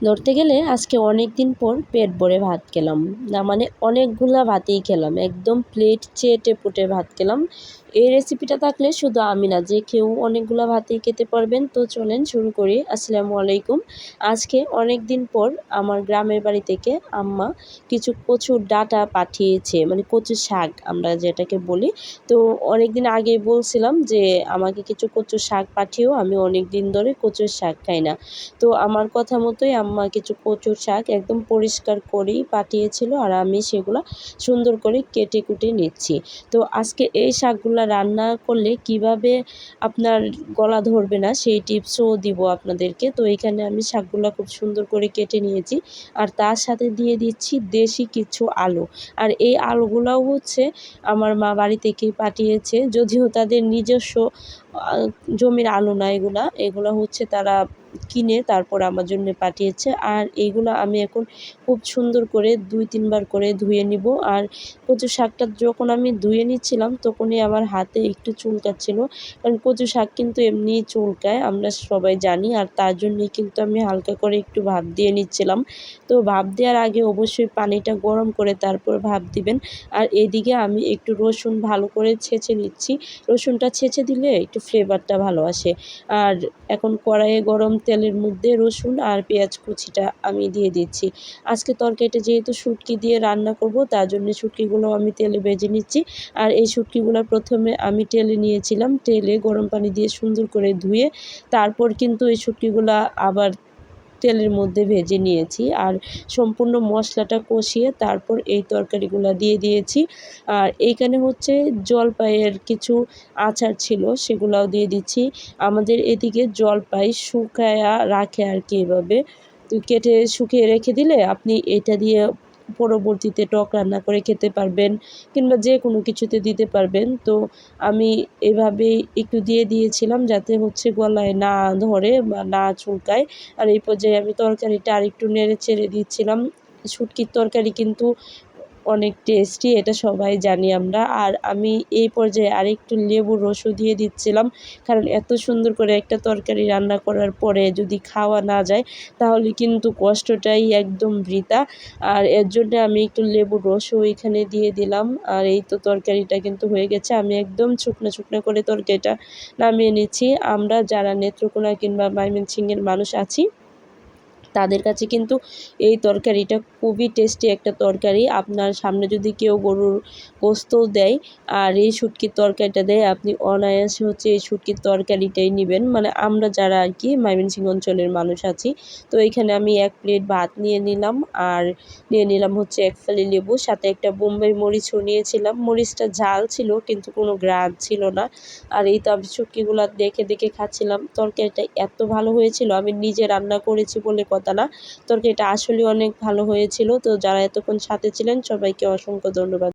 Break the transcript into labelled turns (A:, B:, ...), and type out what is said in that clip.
A: ধরতে গেলে আজকে অনেক দিন পর পেট ভরে ভাত খেলাম। না মানে অনেকগুলা ভাতই খেলাম। একদম প্লেট চেটে পুটে ভাত খেলাম। এই রেসিপিটা থাকলে শুধু আমি না, যে কেউ অনেকগুলো ভাতই খেতে পারবেন। তো চলেন শুরু করি। আসসালামু আলাইকুম। আজকে অনেক দিন পর আমার গ্রামের বাড়ি থেকে আম্মা কিছু কচুর ডাটা পাঠিয়েছে। মানে কচু শাক আমরা যেটাকে বলি। তো অনেক দিন আগেই বলছিলাম যে, আমাকে কিছু কচু শাক পাঠিয়েও আমি অনেক দিন ধরে কচুর শাক খাই না। তো আমার কথা মতোই আম্মা কিছু কচুর শাক একদম পরিষ্কার করেই পাঠিয়েছিল আর আমি সেগুলো সুন্দর করে কেটে কুটে নিচ্ছি। তো আজকে এই শাকগুলো রান্না করলে কীভাবে আপনার গলা ধরবে না সেই টিপসও দিব আপনাদেরকে। তো এখানে আমি শাকগুলো খুব সুন্দর করে কেটে নিয়েছি আর তার সাথে দিয়ে দিচ্ছি দেশি কিছু আলু। আর এই আলুগুলোও হচ্ছে আমার মা বাড়ি থেকেই পাঠিয়েছে। যদিও তাদের নিজস্ব জমির আলু না এগুলা, এগুলো হচ্ছে তারা কিনে তারপর আমার জন্য পাঠিয়েছে। আর এইগুলো আমি এখন খুব সুন্দর করে দুই, তিনবার করে ধুয়ে নিব। আর কচু শাকটা যখন আমি ধুয়ে নিচ্ছিলাম, তখনই আমার হাতে একটু চুলকাচ্ছিল কারণ কচু শাক কিন্তু এমনি চুলকায়, আমরা সবাই জানি। আর তার জন্যই কিন্তু আমি হালকা করে একটু ভাপ দিয়ে নিচ্ছিলাম। তো ভাপ দেওয়ার আগে অবশ্যই পানিটা গরম করে তারপর ভাপ দিবেন। আর এদিকে আমি একটু রসুন ভালো করে ছেঁচে নিচ্ছি। রসুনটা ছেঁচে দিলে একটু ফ্লেভারটা ভালো আসে। আর এখন কড়াইয়ে গরম তেলের মধ্যে রসুন আর পেঁয়াজ কুচিটা আমি দিয়ে দিচ্ছি। আজকে তরকারিটা যেহেতু শুটকি দিয়ে রান্না করব, তার জন্য শুটকিগুলো আমি তেলে ভেজে নিচ্ছি। আর এই শুটকিগুলো প্রথমে আমি টেলে নিয়েছিলাম। টেলে গরম পানি দিয়ে সুন্দর করে ধুয়ে, তারপর কিন্তু এই শুটকিগুলো আবার তেলের মধ্যে ভেজে নিয়েছি আর সম্পূর্ণ মশলাটা কষিয়ে তারপর এই তরকারিগুলো দিয়ে দিয়েছি। আর এইখানে হচ্ছে জলপাইয়ের কিছু আচার ছিল সেগুলাও দিয়ে দিচ্ছি। আমাদের এদিকে জলপাই শুকায়া রাখে আর কি এভাবে। কেটে শুকিয়ে রেখে দিলে আপনি এটা দিয়ে পরবর্তীতে টক রান্না করে খেতে পারবেন কিংবা যে কোনো কিছুতে দিতে পারবেন। তো আমি এভাবেই একটু দিয়ে দিয়েছিলাম যাতে হচ্ছে গলায় না ধরে বা না চুলকায়। আর এই পর্যায়ে আমি তরকারিটা আরেকটু নেড়ে ছেড়ে দিচ্ছিলাম। শুটকির তরকারি কিন্তু অনেক টেস্টি এটা সবাই জানি আমরা। আর আমি এই পর্যায়ে আরেকটু লেবুর রসও দিয়ে দিচ্ছিলাম, কারণ এত সুন্দর করে একটা তরকারি রান্না করার পরে যদি খাওয়া না যায়, তাহলে কিন্তু কষ্টটাই একদম বৃথা। আর এর জন্য আমি একটু লেবুর রসও এখানে দিয়ে দিলাম, আর এই তো তরকারিটা কিন্তু হয়ে গেছে। আমি একদম শুকনো শুকনো করে তরকারিটা নামিয়ে নিচ্ছি। আমরা যারা নেত্রকোনা কিংবা ময়মনসিংহের মানুষ আছি তাদের কাছে কিন্তু এই তরকারিটা খুবই টেস্টি একটা তরকারি। আপনার সামনে যদি কেউ গরুর গোস্তও দেয় আর এই শুটকির তরকারিটা দেয়, আপনি অনায়াসে হচ্ছে এই শুটকির তরকারিটাই নেবেন। মানে আমরা যারা আর কি ময়মনসিংহ অঞ্চলের মানুষ আছি, তো এখানে আমি এক প্লেট ভাত নিয়ে নিলাম আর নিয়ে নিলাম হচ্ছে এক ফালি লেবু, সাথে একটা বোম্বাই মরিচও নিয়েছিলাম। মরিচটা ঝাল ছিল, কিন্তু কোনো গ্রাদ ছিল না। আর এই তো আমি শুটকিগুলো দেখে দেখে খাচ্ছিলাম। তরকারিটা এত ভালো হয়েছিল, আমি নিজে রান্না করেছি বলে না এটা আসলে অনেক ভালো হয়েছিল। তো যারা এতক্ষণ সাথে ছিলেন সবাইকে অসংখ্য ধন্যবাদ।